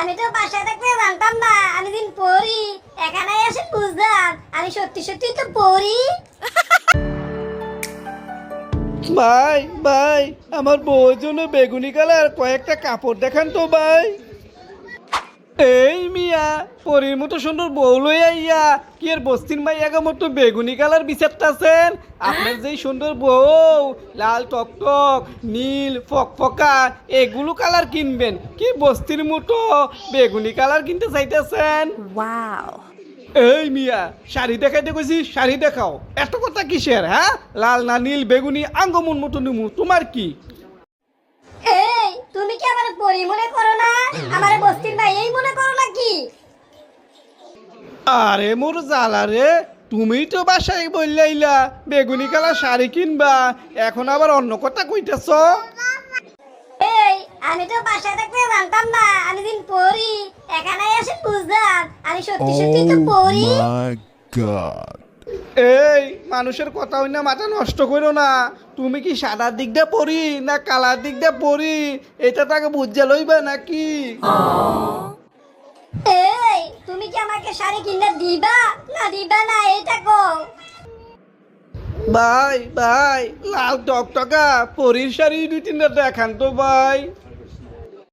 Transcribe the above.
আমি তো বাসায় থাকতে জানতাম না, আমি দিন পড়ি এখানে এসে বুঝলাম, আমি সত্যি সত্যি তো পড়ি। ভাই ভাই, আমার বউর জন্য বেগুনি কালার কয়েকটা কাপড় দেখান তো ভাই। এই মিয়া পরীর মতো সুন্দর বউ লই আইয়া কি এর বস্তির মাইয়াকে মতো বেগুনি কালার বিচারতাছেন আপনার যেই সুন্দর বউ লাল টকটক নীল ফকফকা এগুলো কালার কিনবেন। কি বস্তির মতো বেগুনি কালার কিনতে চাইতেছেন? Wow. এই মিয়া শাড়ি দেখাইতে কইছি শাড়ি দেখাও। এত কথা কিসের হ্যাঁ? লাল না নীল বেগুনি আঙ্গমন মতো নিমু তোমার কি? এই তুমি কি আমার পড়ি মনে করো না আমার বস্তির ভাই এই মনে করো নাকি আরে মোর জ্বালা রে তুমি তো বাসায় বললাইলা বেগুনি কালার শাড়ি কিনবা এখন আবার অন্য কথা কইতেছ? এই আমি তো বাসায় থাকতে জানতাম না আমি দিন পড়ি এখানে এসে বুঝলাম আমি সত্যি সত্যি তো পড়ি। এই মানুষের কথা হই না মাথা নষ্ট করো না তুমি কি সাদার দিক দিয়ে পড়ি না কালার দিক দিয়ে পড়ি এটা তাকে বুঝে লইবা নাকি? এই তুমি আমাকে শাড়ি কিনে দিবা? না দিবা না এটা কো ভাই ভাই, লাল টকটকা, পরির শাড়ি দুই তিনটা দেখান তো ভাই।